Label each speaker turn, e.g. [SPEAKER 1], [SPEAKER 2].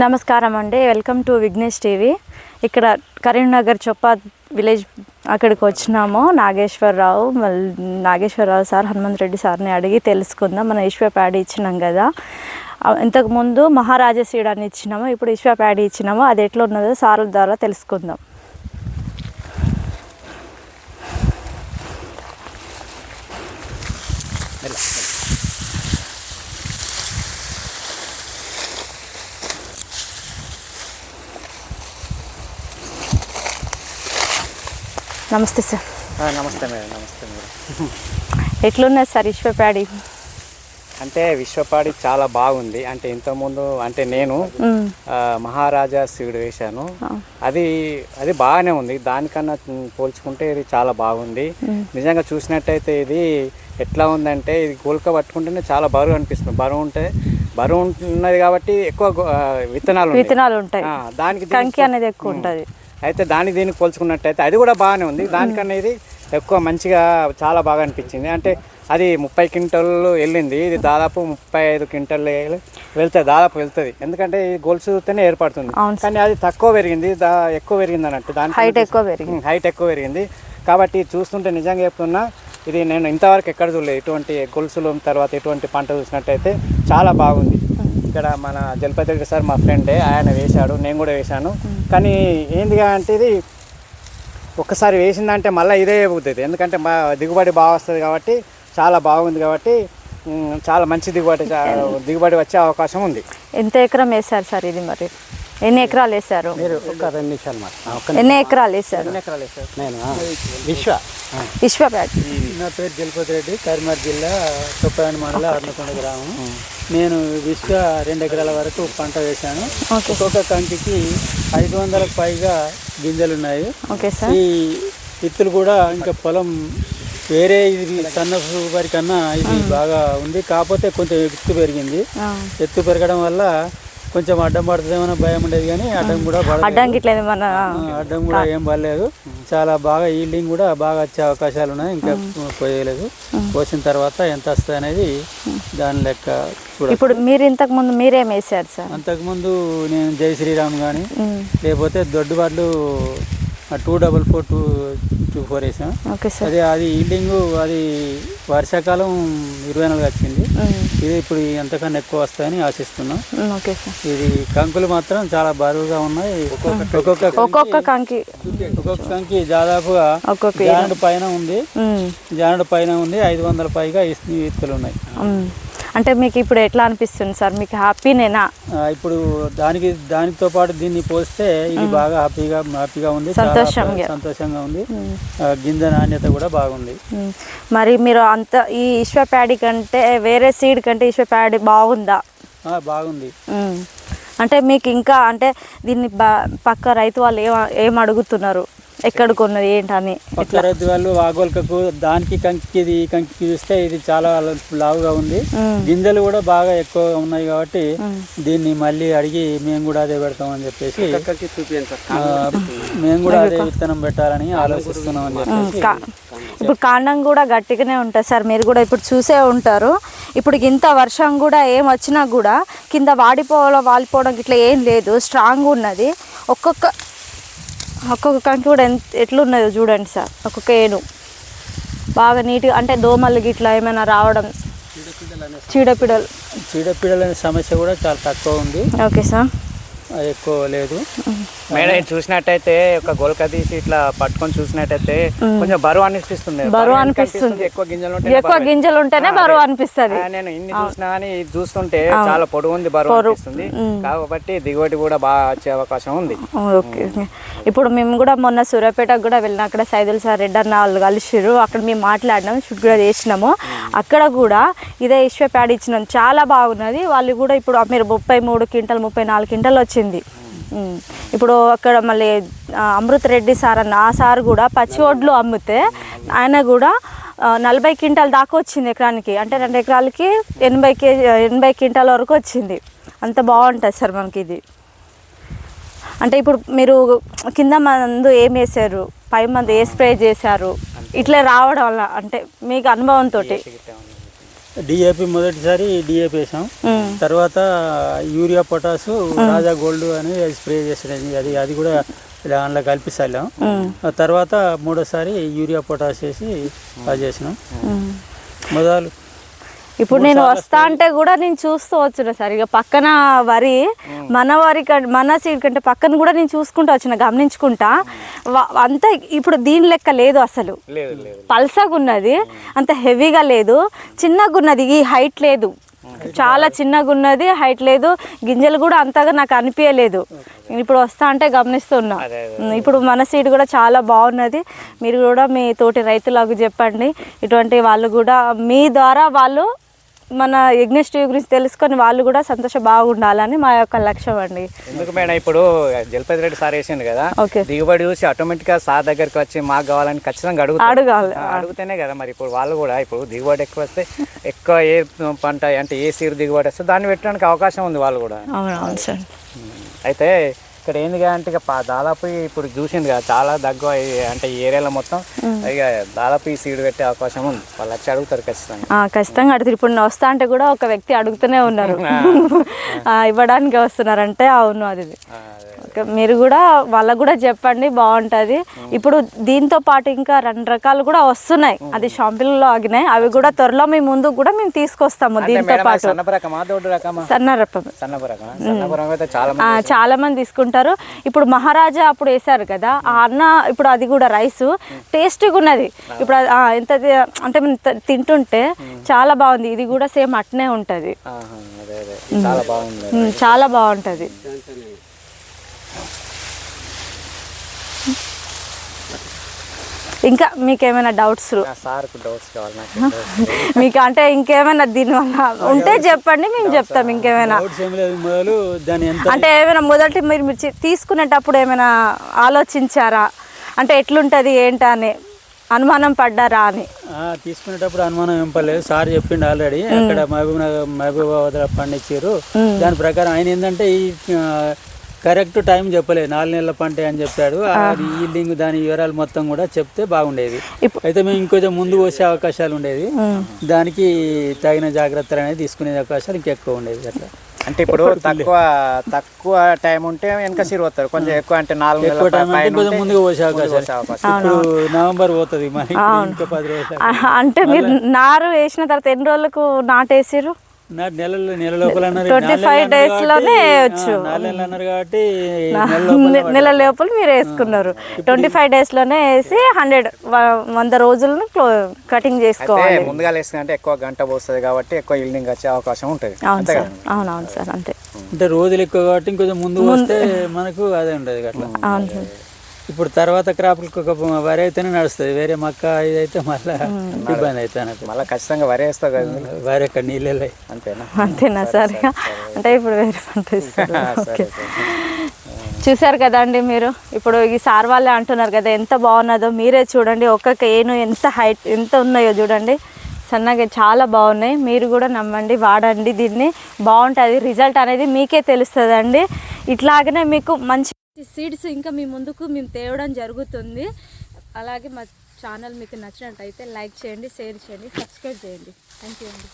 [SPEAKER 1] నమస్కారం అండి welcome to Vignesh TV. ఇక్కడ కరీంనగర్ చొప్పా విలేజ్ అక్కడికి వచ్చినాము. నాగేశ్వరరావు మళ్ళీ నాగేశ్వరరావు సార్ హనుమంత్ రెడ్డి సార్ని అడిగి తెలుసుకుందాం. మనం ఈశ్వ ప్యాడ్ ఇచ్చినాం కదా. ఇంతకుముందు మహారాజా సీడ్ అని ఇచ్చినాము. ఇప్పుడు ఈశ్వ ప్యాడి ఇచ్చినాము. అది ఎట్లా ఉన్నదో సార్ల ద్వారా తెలుసుకుందాం. నమస్తే సార్.
[SPEAKER 2] నమస్తే మేడం నమస్తే మేడం.
[SPEAKER 1] ఎట్లున్నది సార్ ఈశ్వ ప్యాడీ
[SPEAKER 2] అంటే విశ్వపాడి చాలా బాగుంది. అంటే ఇంతకుముందు అంటే నేను మహారాజా సీడ్ వేశాను. అది అది బాగానే ఉంది. దానికన్నా పోల్చుకుంటే ఇది చాలా బాగుంది. నిజంగా చూసినట్టయితే ఇది ఎట్లా ఉందంటే ఇది గోల్క పట్టుకుంటేనే చాలా బరువు అనిపిస్తుంది. బరువు ఉంటే బరువు ఉన్నది కాబట్టి ఎక్కువ విత్తనాలు.
[SPEAKER 1] విత్తనాలు ఉంటాయి.
[SPEAKER 2] దానికి
[SPEAKER 1] అనేది ఎక్కువ ఉంటుంది.
[SPEAKER 2] అయితే దానికి దీనికి పోల్చుకున్నట్టయితే అది కూడా బాగానే ఉంది. దానికన్నా ఇది ఎక్కువ మంచిగా చాలా బాగా అనిపించింది. అంటే అది ముప్పై క్వింటల్ వెళ్ళింది. ఇది దాదాపు ముప్పై ఐదు క్వింటల్ వెళ్తుంది దాదాపు వెళ్తుంది. ఎందుకంటే ఈ గొలుసు చూస్తేనే ఏర్పడుతుంది. కానీ అది తక్కువ పెరిగింది. దా ఎక్కువ పెరిగింది అన్నట్టు దాని
[SPEAKER 1] హైట్ ఎక్కువ పెరిగింది.
[SPEAKER 2] హైట్ ఎక్కువ పెరిగింది. కాబట్టి చూస్తుంటే నిజంగా చెప్తున్నా ఇది నేను ఇంతవరకు ఎక్కడ చూడలేదు. ఇటువంటి గొలుసులు తర్వాత ఎటువంటి పంట చూసినట్టయితే చాలా బాగుంది. ఇక్కడ మన జలపతి సార్ మా ఫ్రెండే ఆయన వేశాడు నేను కూడా వేశాను. కానీ ఏందిగా అంటే ఇది ఒక్కసారి వేసిందంటే మళ్ళీ ఇదే అవుతుంది ఎందుకంటే మా దిగుబడి బాగా వస్తుంది కాబట్టి చాలా బాగుంది కాబట్టి చాలా మంచి దిగుబడి దిగుబడి వచ్చే అవకాశం ఉంది.
[SPEAKER 1] ఎంత ఎకరం వేశారు సార్ ఇది మరి? ఎన్ని ఎకరాలు వేశారు?
[SPEAKER 2] మీరు ఒక రెండు నిమిషాలు మాట ఒక
[SPEAKER 1] ఎన్ని ఎకరాలు వేశారు?
[SPEAKER 2] ఎకరాలు వేశారు? నేను విశ్వ.
[SPEAKER 1] విశ్వ ప్యాడీ
[SPEAKER 3] నా పేరు జలపతి రెడ్డి కరీంనగర్ జిల్లా చొప్పాయన మండలం అర్నకొండ గ్రామం. నేను విశ్వ రెండు ఎకరాల వరకు పంట వేశాను. ఒక్కొక్క కంకికి ఐదు వందలకు పైగా గింజలు ఉన్నాయి.
[SPEAKER 1] Okay sir.
[SPEAKER 3] ఈ విత్తులు కూడా ఇంకా పొలం వేరే ఇది సన్న వరి కన్నా ఇది బాగా ఉంది. కాకపోతే కొంచెం ఎత్తు పెరిగింది. ఎత్తు పెరగడం వల్ల కొంచెం అడ్డం పడుతుందేమో భయం ఉండేది కానీ అడ్డం కూడా పడలేదు.
[SPEAKER 1] అడ్డంకి ఇట్లా మన
[SPEAKER 3] అడ్డం కూడా ఏం పర్లేదు చాలా బాగా ఈల్డింగ్ కూడా బాగా వచ్చే అవకాశాలు ఉన్నాయి. ఇంకా పోయలేదు. పోసిన తర్వాత ఎంత వస్తుంది అనేది దాని లెక్క
[SPEAKER 1] ఇప్పుడు మీరు ఇంతకు ముందు మీరేం వేశారు సార్?
[SPEAKER 3] అంతకుముందు నేను జై శ్రీరామ్ కానీ లేకపోతే దొడ్డుబాట్లు two double four two two four వేసాం.
[SPEAKER 1] Okay sir.
[SPEAKER 3] అది అది ఈల్డింగ్ అది వర్షాకాలం ఇరవై నాలుగు వచ్చింది. ఇది ఇప్పుడు ఎంతకన్నా ఎక్కువ వస్తాయని ఆశిస్తున్నాం.
[SPEAKER 1] Okay sir.
[SPEAKER 3] ఇది కంకులు మాత్రం చాలా బరువుగా ఉన్నాయి. ఒక్కొక్క
[SPEAKER 1] ఒక్కొక్క కంకి
[SPEAKER 3] ఒక్కొక్క కంకి. దాదాపుగా
[SPEAKER 1] ఒక్కొక్క
[SPEAKER 3] జానడు పైన ఉంది. జానడు పైన ఉంది. ఐదు వందల పైగా ఇస్- విత్తులు ఉన్నాయి.
[SPEAKER 1] అంటే మీకు ఇప్పుడు ఎట్లా అనిపిస్తుంది సార్? మీకు హ్యాపీనేనా?
[SPEAKER 3] ఇప్పుడు దానికి దానితో పాటు దీన్ని పోస్తే ఇది బాగా హ్యాపీగా హ్యాపీగా ఉంది
[SPEAKER 1] సంతోషంగా.
[SPEAKER 3] సంతోషంగా ఉంది. గింజ నాణ్యత కూడా బాగుంది.
[SPEAKER 1] మరి మీరు అంత ఈ ఈశ్వ ప్యాడీ కంటే వేరే సీడ్ కంటే ఈశ్వ ప్యాడీ బాగుందా.
[SPEAKER 3] బాగుంది.
[SPEAKER 1] అంటే మీకు ఇంకా అంటే దీన్ని పక్క రైతు వాళ్ళు ఏం ఏం అడుగుతున్నారు? ఎక్కడ కొన్నది ఏంటని
[SPEAKER 3] పక్క రైతు వాళ్ళు వాగోల్కకు దానికి కంకి ఇది కంకి చూస్తే ఇది చాలా లావుగా ఉంది. గింజలు కూడా బాగా ఎక్కువ ఉన్నాయి కాబట్టి దీన్ని మళ్ళీ అడిగి మేము కూడా అదే పెడతామని చెప్పేసి ఆ, మేము కూడా అదే విత్తనం పెట్టాలని ఆలోచిస్తున్నాం అని చెప్పేసి
[SPEAKER 1] కా- ఇప్పుడు కాండం కూడా గట్టిగానే ఉంటుంది సార్ మీరు కూడా ఇప్పుడు చూసే ఉంటారు. ఇప్పుడు ఇంత వర్షం కూడా ఏం వచ్చినా కూడా కింద వాడిపోవడం వాలిపోవడం ఇట్లా ఏం లేదు స్ట్రాంగ్ ఉన్నది. ఒక్కొక్క ఒక్కొక్క కంకి కూడా ఎంత ఎట్లున్నదో చూడండి సార్. ఒక్కొక్క ఏను. బాగా నీట్గా అంటే దోమలు గిట్లా ఏమైనా రావడం చీడపీడలు.
[SPEAKER 3] చీడపీడల సమస్య కూడా చాలా తక్కువ ఉంది.
[SPEAKER 1] Okay sir.
[SPEAKER 3] ఎక్కువ లేదు.
[SPEAKER 2] మేడం చూసినట్టయితే ఒక గోల్క తీసి ఇట్లా పట్టుకొని చూసినట్టయితే కొంచెం బరువు అనిపిస్తుంది.
[SPEAKER 1] బరువు అనిపిస్తుంది.
[SPEAKER 2] ఎక్కువ గింజలు
[SPEAKER 1] ఎక్కువ గింజలు ఉంటేనే బరువు అనిపిస్తుంది.
[SPEAKER 2] నేను ఇన్ని చూసినా కానీ చూస్తుంటే చాలా పొడుగు ఉంది బరువు అనిపిస్తుంది. కాబట్టి దిగుబడి కూడా బాగా వచ్చే అవకాశం ఉంది.
[SPEAKER 1] ఓకే ఇప్పుడు మేము కూడా మొన్న సూర్యాపేటకు కూడా వెళ్ళిన అక్కడ సైదుల్ సార్ రెడ్డి అన్న వాళ్ళు కలిసిర్రు. అక్కడ మేము మాట్లాడినాం షూట్ కూడా చేసినాము. అక్కడ కూడా ఇదే ఈశ్వ ప్యాడ్ ఇచ్చినాం. చాలా బాగున్నది. వాళ్ళు కూడా ఇప్పుడు మీరు ముప్పై మూడు క్వింటల్ ముప్పై నాలుగు క్వింటల్ వచ్చింది. ఇప్పుడు అక్కడ మళ్ళీ అమృత్ రెడ్డి సార్ అన్న ఆ సార్ కూడా పచ్చి ఒడ్లు అమ్మితే ఆయన కూడా నలభై క్వింటాల్ దాకా వచ్చింది ఎకరానికి. అంటే రెండు ఎకరాలకి ఎనభై కేజీ ఎనభై క్వింటాల్ వరకు వచ్చింది. అంత బాగుంటుంది సార్ మనకి ఇది. అంటే ఇప్పుడు మీరు కింద మందు ఏం వేసారు? పై మందు ఏ స్ప్రే చేశారు? ఇట్లా రావడం వల్ల అంటే మీకు అనుభవంతో
[SPEAKER 3] డిఏపి మొదటిసారి డిఏపి వేసాం. తర్వాత యూరియా పొటాసు రాజా గోల్డ్ అని అది స్ప్రే చేసాడు అది అది కూడా దాంట్లో కలిపి చల్లాం.
[SPEAKER 1] ఉమ్.
[SPEAKER 3] ఆ తర్వాత మూడోసారి యూరియా పొటాస్ వేసి అది చేసినాం. మొదలు
[SPEAKER 1] ఇప్పుడు నేను వస్తా అంటే కూడా నేను చూస్తూ వచ్చిన సార్? ఇక పక్కన వరి మన వరి మన సీడ్ కంటే పక్కన కూడా నేను చూసుకుంటా వచ్చిన గమనించుకుంటా. అంతా ఇప్పుడు దీని లెక్క లేదు అసలు. పల్సగా ఉన్నది అంత హెవీగా లేదు. చిన్నగా ఉన్నది ఈ హైట్ లేదు. చాలా చిన్నగా ఉన్నది హైట్ లేదు. గింజలు కూడా అంతగా నాకు అనిపించలేదు ఇప్పుడు వస్తా అంటే గమనిస్తున్నా. ఇప్పుడు మన సీడ్ కూడా చాలా బాగున్నది. మీరు కూడా మీ తోటి రైతులకు చెప్పండి. ఇటువంటి వాళ్ళు కూడా మీ ద్వారా వాళ్ళు మన యజ్ఞశ్రీ గురించి తెలుసుకొని వాళ్ళు కూడా సంతోష బాగుండాలని మా యొక్క లక్ష్యం అండి.
[SPEAKER 2] ఎందుకు మేడం? ఇప్పుడు జలపతి రెడ్డి సార్ వేసిండు కదా.
[SPEAKER 1] ఓకే.
[SPEAKER 2] దిగుబడి చూసి ఆటోమేటిక్గా సార్ దగ్గరికి వచ్చి మాకు కావాలని ఖచ్చితంగా అడుగుతారు.
[SPEAKER 1] అడగాలి
[SPEAKER 2] అడిగితేనే కదా మరి ఇప్పుడు వాళ్ళు కూడా ఇప్పుడు దిగుబడి ఎక్కువ వస్తే ఎక్కువ ఏ పంట అంటే ఏ సీరు దిగుబడి వస్తే దాన్ని పెట్టడానికి అవకాశం ఉంది వాళ్ళు కూడా.
[SPEAKER 1] అవునవును సార్.
[SPEAKER 2] అయితే ఇక్కడ ఏంది అంటే ఇక దాదాపు ఇప్పుడు చూసింది కదా చాలా దగ్గర ఈ- అంటే ఈ ఏరియాలో మొత్తం ఇక దాదాపు ఈ సీడ్ పెట్టే అవకాశం ఉంది. వాళ్ళు వచ్చి అడుగుతారు ఖచ్చితంగా.
[SPEAKER 1] ఖచ్చితంగా అడుగుతారు. ఇప్పుడు నేను వస్తా అంటే కూడా ఒక వ్యక్తి అడుగుతూనే ఉన్నారు. ఆ, ఇవ్వడానికి వస్తున్నారంటే అవును అది. మీరు కూడా వాళ్ళకు కూడా చెప్పండి బాగుంటుంది. ఇప్పుడు దీంతో పాటు ఇంకా రెండు రకాలు కూడా వస్తున్నాయి. అది షాంపిల్లో ఆగినాయి. అవి కూడా త్వరలో మీ ముందు కూడా మేము తీసుకొస్తాము దీంతో పాటు.
[SPEAKER 2] అయితే చాలా
[SPEAKER 1] ఆ,
[SPEAKER 2] మంది
[SPEAKER 1] చాలా మంది తీసుకుంటారు. ఇప్పుడు మహారాజా అప్పుడు వేసారు కదా ఆ అన్న ఇప్పుడు అది కూడా రైస్. టేస్టీగా ఉన్నది. ఇప్పుడు ఎంత అంటే తింటుంటే చాలా బాగుంది. ఇది కూడా సేమ్ అట్నే ఉంటుంది.
[SPEAKER 2] చాలా
[SPEAKER 1] బాగుంటుంది. ఇంకా మీకు ఏమైనా డౌట్స్ మీకు అంటే ఇంకేమైనా దీనివల్ల ఉంటే చెప్పండి మేము చెప్తాం ఇంకేమైనా.
[SPEAKER 3] డౌట్స్ ఏం లేదు మొదలు దాని ఎంత
[SPEAKER 1] అంటే ఏమైనా మొదటి మీరు మీరు తీసుకునేటప్పుడు ఏమైనా ఆలోచించారా? అంటే ఎట్లుంటుంది ఏంటా అని అనుమానం పడ్డారా అని?
[SPEAKER 3] ఆ, తీసుకునేటప్పుడు అనుమానం ఏం పర్లేదు సార్ చెప్పిండు ఆల్రెడీ. అక్కడ మహబూబ్ నగర్ మహబూబాబాద్ పండించారు దాని ప్రకారం ఆయన ఏంటంటే ఈ కరెక్ట్ టైం చెప్పలేదు నాలుగు నెలల పంట అని చెప్పాడు. అది ఈల్డింగ్ దాని వివరాలు మొత్తం కూడా చెప్తే బాగుండేది. అయితే మేము ఇంకొంచెం ముందు వచ్చే అవకాశాలు ఉండేది దానికి తగిన జాగ్రత్తలు అనేది తీసుకునే అవకాశాలు ఇంకెక్కువ ఉండేది అట్లా.
[SPEAKER 2] అంటే ఇప్పుడు తక్కువ తక్కువ టైం ఉంటే వెనక సీరు వస్తారు కొంచెం ఎక్కువ అంటే నాలుగు
[SPEAKER 3] ఎక్కువ టైం కొంచెం ముందుకు పోసే
[SPEAKER 2] అవకాశం.
[SPEAKER 3] ఇప్పుడు నవంబర్ పోతుంది మరి ఇంకా పది రోజులు
[SPEAKER 1] అంటే మీరు నారు వేసిన తర్వాత ఎన్ని రోజులకు నాటేసిర్రు?
[SPEAKER 3] నా నెలలు నెల లోపల అన్నారు.
[SPEAKER 1] 25
[SPEAKER 3] నాలుగు నెలలు
[SPEAKER 1] days
[SPEAKER 3] అన్నారు
[SPEAKER 1] లోనే వేయొచ్చు.
[SPEAKER 3] అన్నారు కాబట్టి నెల లోపల
[SPEAKER 1] మీరు వేసుకున్నారు. ట్వంటీ ఫైవ్ డేస్లోనే వేసి హండ్రెడ్ వంద రోజులను కటింగ్ చేసుకోవాలి.
[SPEAKER 2] ముందుగా లేస్తుందంటే ఎక్కువ గంట పోస్తుంది కాబట్టి ఎక్కువ ఈల్డింగ్ వచ్చే అవకాశం ఉంటుంది.
[SPEAKER 1] అవును
[SPEAKER 2] అంతే
[SPEAKER 1] సార్. అవునవును సార్ అంతే.
[SPEAKER 3] అంటే రోజులు ఎక్కువ కాబట్టి ఇంకొంచెం ముందు వస్తే మనకు అదే ఉండదు అట్లా
[SPEAKER 1] అవును సార్.
[SPEAKER 3] ఇప్పుడు తర్వాత క్రాప్లకు ఒక వరి అయితేనే నడుస్తుంది. వేరే మక్క ఇది అయితే మళ్ళీ ఇబ్బంది అవుతుంది నాకు.
[SPEAKER 2] మళ్ళీ ఖచ్చితంగా వరి వేస్తావు కదా?
[SPEAKER 3] వరి ఎక్కడ నీళ్ళు
[SPEAKER 2] అంతేనా?
[SPEAKER 1] అంతేనా? సార్? అంటే ఇప్పుడు వేరే పంట ఇస్తారు ఓకే
[SPEAKER 2] సరే. సరే
[SPEAKER 1] చూశారు కదండి మీరు? ఇప్పుడు ఈ సార్ వాళ్ళే అంటున్నారు కదా ఎంత బాగున్నదో మీరే చూడండి. ఒక్కొక్క ఏను ఎంత హైట్ ఎంత ఉన్నాయో చూడండి. సన్నగా చాలా బాగున్నాయి. మీరు కూడా నమ్మండి వాడండి దీన్ని. బాగుంటుంది. రిజల్ట్ అనేది మీకే తెలుస్తుందండి. ఇట్లాగనే మీకు మంచి సీడ్స్ ఇంకా మీ ముందుకు మేము తేవడం జరుగుతుంది. అలాగే మా ఛానల్ మీకు నచ్చినట్టయితే లైక్ చేయండి షేర్ చేయండి సబ్స్క్రైబ్ చేయండి. థ్యాంక్ యూ అండి.